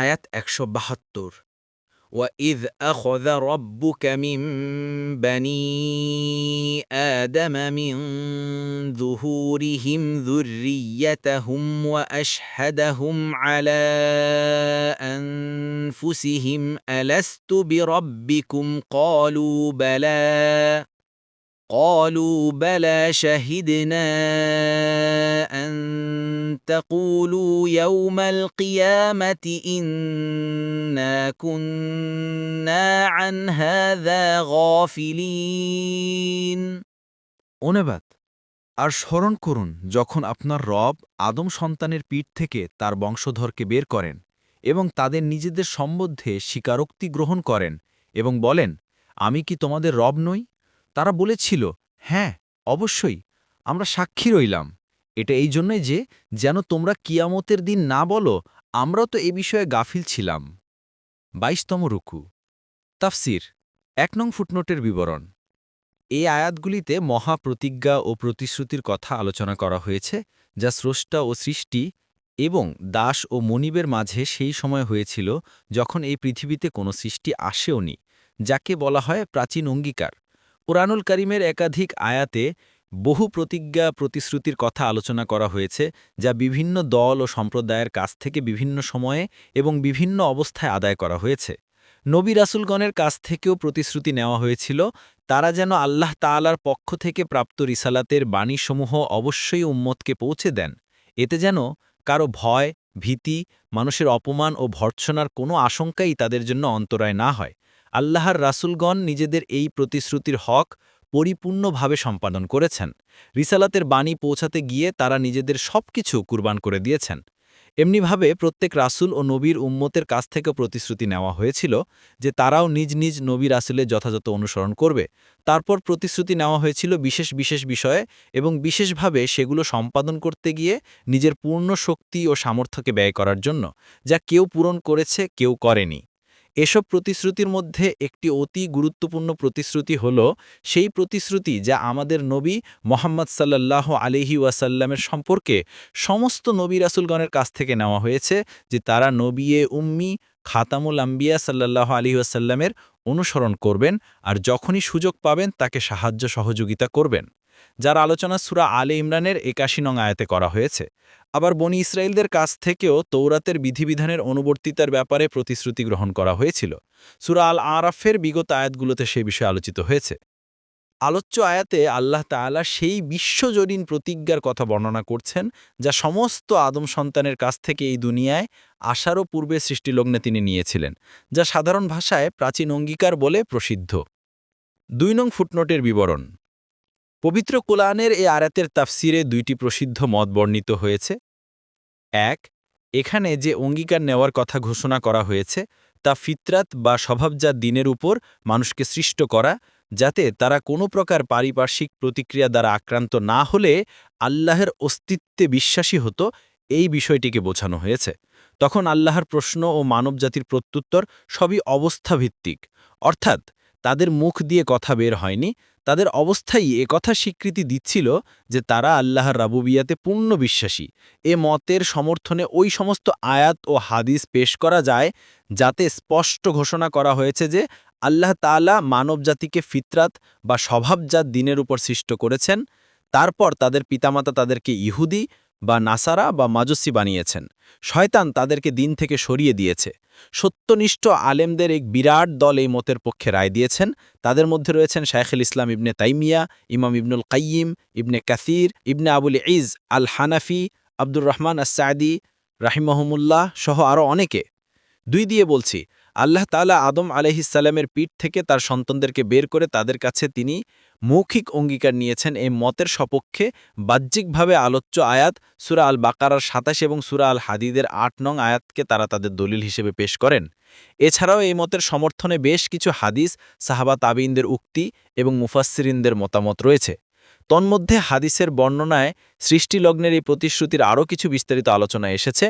আয়াত একশো বাহাত্তর وَإِذْ أَخَذَ رَبُّكَ مِنْ بَنِي آدَمَ مِنْ ظُهُورِهِمْ ذُرِّيَّتَهُمْ وَأَشْهَدَهُمْ عَلَى أَنفُسِهِمْ أَلَسْتُ بِرَبِّكُمْ قَالُوا بَلَى قالوا بلى شهدنا أن تقولوا يوم القيامة إنا كنا عن هذا غافلين অনুবাদ আর স্মরণ করুন যখন আপনার রব আদম সন্তানের পিঠ থেকে তার বংশধরকে বের করেন এবং তাদের নিজেদের সম্বন্ধে স্বীকারোক্তি গ্রহণ করেন এবং বলেন আমি কি তোমাদের রব নই তারা বলেছিল হ্যাঁ অবশ্যই, আমরা সাক্ষী রইলাম। এটা এই জন্যই যে, যেন তোমরা কিয়ামতের দিন না বলো, আমরাও তো এ বিষয়ে গাফিল ছিলাম। বাইশতম রুকু। তাফসির, এক নং ফুটনোটের বিবরণ। এই আয়াতগুলিতে মহা প্রতিজ্ঞা ও প্রতিশ্রুতির কথা আলোচনা করা হয়েছে, যা স্রষ্টা ও সৃষ্টি এবং দাস ও মনিবের মাঝে সেই সময় হয়েছিল, যখন এই পৃথিবীতে কোনো সৃষ্টি আসেওনি, যাকে বলা হয় প্রাচীন অঙ্গীকার। কোরআনুল করিমের একাধিক আয়াতে বহু প্রতিজ্ঞা, প্রতিশ্রুতির কথা আলোচনা করা হয়েছে, যা বিভিন্ন দল ও সম্প্রদায়ের কাছ থেকে বিভিন্ন সময়ে এবং বিভিন্ন অবস্থায় আদায় করা হয়েছে। নবী রাসুলগণের কাছ থেকেও প্রতিশ্রুতি নেওয়া হয়েছিল, তারা যেন আল্লাহ তাআলার পক্ষ থেকে প্রাপ্ত রিসালাতের বাণীসমূহ অবশ্যই উম্মতকে পৌঁছে দেন। এতে যেন কারও ভয়, ভীতি, মানুষের অপমান ও ভর্ৎসনার কোনো আশঙ্কাই তাদের জন্য অন্তরায় না হয়। আল্লাহর রাসুলগণ নিজেদের এই প্রতিশ্রুতির হক পরিপূর্ণভাবে সম্পাদন করেছেন। রিসালাতের বাণী পৌঁছাতে গিয়ে তারা নিজেদের সবকিছু কুরবান করে দিয়েছেন। এমনিভাবে প্রত্যেক রাসুল ও নবীর উম্মতের কাছ থেকে প্রতিশ্রুতি নেওয়া হয়েছিল যে তারাও নিজ নিজ নবী রাসুলের যথাযথ অনুসরণ করবে। তারপর প্রতিশ্রুতি নেওয়া হয়েছিল বিশেষ বিশেষ বিষয়ে এবং বিশেষভাবে সেগুলো সম্পাদন করতে গিয়ে নিজের পূর্ণ শক্তি ও সামর্থ্যকে ব্যয় করার জন্য, যা কেউ পূরণ করেছে, কেউ করেনি। এসব প্রতিশ্রুতির মধ্যে একটি অতি গুরুত্বপূর্ণ প্রতিশ্রুতি হল সেই প্রতিশ্রুতি যা আমাদের নবী মোহাম্মদ সাল্লাহ আলিহি ওয়াসাল্লামের সম্পর্কে সমস্ত নবী রাসুলগণের কাছ থেকে নেওয়া হয়েছে যে তারা নবিয়ে উম্মি খাতামুল আম্বিয়া সাল্লাহ আলী ওয়াসাল্লামের অনুসরণ করবেন আর যখনই সুযোগ পাবেন তাকে সাহায্য সহযোগিতা করবেন। যার আলোচনা সুরা আলে ইমরানের একাশি নং আয়াতে করা হয়েছে। আবার বনি ইসরায়েলদের কাছ থেকেও তৌরাতের বিধিবিধানের অনুবর্তিতার ব্যাপারে প্রতিশ্রুতি গ্রহণ করা হয়েছিল। সুরা আল আরাফের বিগত আয়াতগুলোতে সে বিষয়ে আলোচিত হয়েছে। আলোচ্য আয়াতে আল্লাহ তাআলা সেই বিশ্বজনীন প্রতিজ্ঞার কথা বর্ণনা করছেন, যা সমস্ত আদম সন্তানের কাছ থেকে এই দুনিয়ায় আসারও পূর্বে সৃষ্টিলগ্নে তিনি নিয়েছিলেন, যা সাধারণ ভাষায় প্রাচীন অঙ্গীকার বলে প্রসিদ্ধ। দুই নং ফুটনোটের বিবরণ। পবিত্র কোরআনের এ আয়াতের তাফসিরে দুইটি প্রসিদ্ধ মত বর্ণিত হয়েছে। এক, এখানে যে অঙ্গীকার নেওয়ার কথা ঘোষণা করা হয়েছে, তা ফিতরাত বা স্বভাবজাত দিনের উপর মানুষকে সৃষ্ট করা, যাতে তারা কোনো প্রকার পারিপার্শ্বিক প্রতিক্রিয়া দ্বারা আক্রান্ত না হলে আল্লাহের অস্তিত্বে বিশ্বাসী হতো, এই বিষয়টিকে বোঝানো হয়েছে। তখন আল্লাহর প্রশ্ন ও মানবজাতির প্রত্যুত্তর সবই অবস্থাভিত্তিক অর্থাৎ তাদের মুখ দিয়ে কথা বের হয়নি, তাদের অবস্থাই একথা স্বীকৃতি দিচ্ছিল যে তারা আল্লাহর রাবুবিয়াতে পূর্ণ বিশ্বাসী। এ মতের সমর্থনে ওই সমস্ত আয়াত ও হাদিস পেশ করা যায়, যাতে স্পষ্ট ঘোষণা করা হয়েছে যে আল্লাহ তালা মানবজাতিকে ফিতরাত বা স্বভাবজাত দিনের উপর সৃষ্ট করেছেন, তারপর তাদের পিতামাতা তাদেরকে ইহুদি বা নাসারা বা মাজস্সি বানিয়েছেন। শয়তান তাদেরকে দিন থেকে সরিয়ে দিয়েছে। সত্যনিষ্ঠ আলেমদের এক বিরাট দল এই মতের পক্ষে রায় দিয়েছেন। তাদের মধ্যে রয়েছেন শায়খুল ইসলাম ইবনে তাইমিয়া, ইমাম Ibnul Qayyim, Ibn Kathir, Ibn Abul Izz al Hanafi Abdur Rahman আসাদি রাহিমহমুল্লাহ সহ আরও অনেকে। দুই দিয়ে বলছি আল্লাহ তালা আদম আলহিসাল্লামের পিঠ থেকে তার সন্তানদেরকে বের করে তাদের কাছে তিনি মৌখিক অঙ্গীকার নিয়েছেন এই মতের সপক্ষে বাহ্যিকভাবে আলোচ্য আয়াত সুরা আল বাকারার সাতাশ এবং সুরা আল হাদিদের আট নং আয়াতকে তারা তাদের দলিল হিসেবে পেশ করেন। এছাড়াও এই মতের সমর্থনে বেশ কিছু হাদিস সাহাবা তাবিনদের উক্তি এবং মুফাসসিরিনদের মতামত রয়েছে। তন্মধ্যে হাদিসের বর্ণনায় সৃষ্টিলগ্নের এই প্রতিশ্রুতির আরও কিছু বিস্তারিত আলোচনা এসেছে।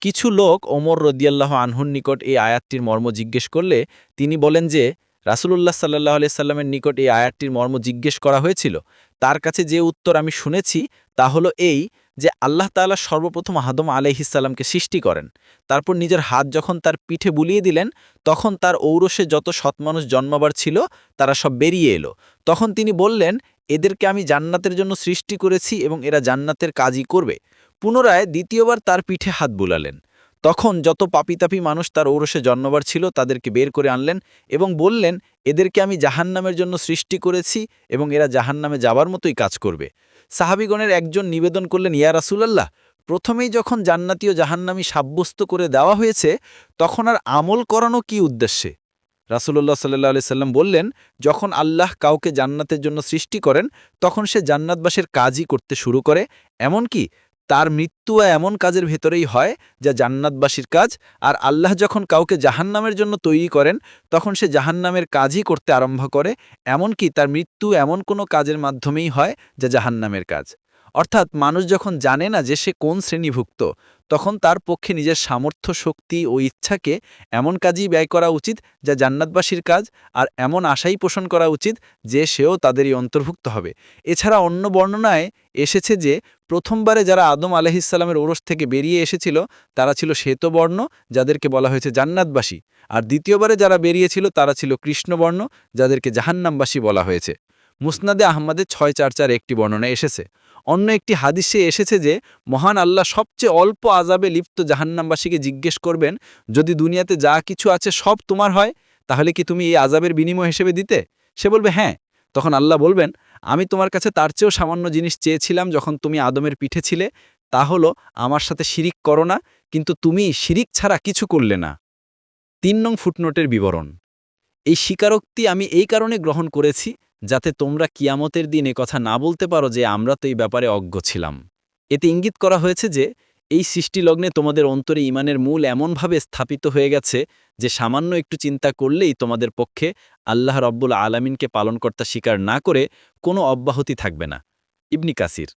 কিছু লোক ওমর রদিয়াল্লাহ আনহুর নিকট এই আয়াতটির মর্ম জিজ্ঞেস করলে তিনি বলেন যে, রাসুলুল্লাহ সাল্লাহ সাল্লামের নিকট এই আয়াতটির মর্ম জিজ্ঞেস করা হয়েছিল। তার কাছে যে উত্তর আমি শুনেছি তা হলো এই যে আল্লাহ তাআলা সর্বপ্রথম আদম আলাইহিসাল্লামকে সৃষ্টি করেন। তারপর নিজের হাত যখন তার পিঠে বুলিয়ে দিলেন, তখন তার ঔরসে যত সৎ মানুষ জন্মাবার ছিল, তারা সব বেরিয়ে এলো। তখন তিনি বললেন এদেরকে আমি জান্নাতের জন্য সৃষ্টি করেছি এবং এরা জান্নাতের কাজই করবে। পুনরায় দ্বিতীয়বার তার পিঠে হাত বুলালেন। তখন যত পাপিতাপি মানুষ তার ঔরসে জন্মবার ছিল, তাদেরকে বের করে আনলেন এবং বললেন, এদেরকে আমি জাহান্নামের জন্য সৃষ্টি করেছি এবং এরা জাহান্নামে যাবার মতোই কাজ করবে। সাহাবিগণের একজন নিবেদন করলেন, ইয়া রাসুলাল্লাহ, প্রথমেই যখন জান্নাতীয় জাহান্নামি সাব্যস্ত করে দেওয়া হয়েছে, তখন আর আমল করানো কি উদ্দেশ্যে? রাসুল্লাহ সাল্লাহ আলি সাল্লাম বললেন, যখন আল্লাহ কাউকে জান্নাতের জন্য সৃষ্টি করেন, তখন সে জান্নাতবাসের কাজই করতে শুরু করে। এমনকি তার মৃত্যু এমন কাজের ভেতরেই হয় যা জান্নাতবাসীর কাজ। আর আল্লাহ যখন কাউকে জাহান্নামের জন্য তৈরি করেন, তখন সে জাহান্নামের কাজই করতে আরম্ভ করে। এমনকি তার মৃত্যু এমন কোনো কাজের মাধ্যমেই হয় যা জাহান্নামের কাজ। অর্থাৎ মানুষ যখন জানে না যে সে কোন শ্রেণীভুক্ত, তখন তার পক্ষে নিজের সামর্থ্য, শক্তি ও ইচ্ছাকে এমন কাজই ব্যয় করা উচিত যা জান্নাতবাসীর কাজ আর এমন আশাই পোষণ করা উচিত যে সেও তাদেরই অন্তর্ভুক্ত হবে। এছাড়া অন্য বর্ণনায় এসেছে যে প্রথমবারে যারা আদম আলহিসাল্লামের ওরস থেকে বেরিয়ে এসেছিল, তারা ছিল শ্বেতবর্ণ যাদেরকে বলা হয়েছে জান্নাতবাসী। আর দ্বিতীয়বারে যারা বেরিয়েছিল, তারা ছিল কৃষ্ণবর্ণ, যাদেরকে জাহান্নামবাসী বলা হয়েছে। মুসনাদে আহমদের ছয় চার চার একটি বর্ণনা এসেছে। অন্য একটি হাদিসে এসেছে যে, মহান আল্লাহ সবচেয়ে অল্প আজাবে লিপ্ত জাহান্নামবাসীকে জিজ্ঞেস করবেন, যদি দুনিয়াতে যা কিছু আছে সব তোমার হয়, তাহলে কি তুমি এই আজাবের বিনিময় হিসেবে দিতে? সে বলবে হ্যাঁ। তখন আল্লাহ বলবেন, আমি তোমার কাছে তার চেয়েও সামান্য জিনিস চেয়েছিলাম যখন তুমি আদমের পিঠে ছিলে, তা হলো আমার সাথে শিরিক করো না, কিন্তু তুমি শিরিক ছাড়া কিছু করলে না। তিন নং ফুটনোটের বিবরণ। এই স্বীকারোক্তি আমি এই কারণে গ্রহণ করেছি যাতে তোমরা কিয়ামতের দিন কথা না বলতে পারো যে আমরা তো এই ব্যাপারে অজ্ঞ ছিলাম। এতে ইঙ্গিত করা হয়েছে যে, এই সৃষ্টিলগ্নে তোমাদের অন্তরে ইমানের মূল এমনভাবে স্থাপিত হয়ে গেছে যে সামান্য একটু চিন্তা করলেই তোমাদের পক্ষে আল্লাহ রব্বুল আলামিনকে পালনকর্তা স্বীকার না করে কোনো অব্যাহতি থাকবে না। ইবনি কাসির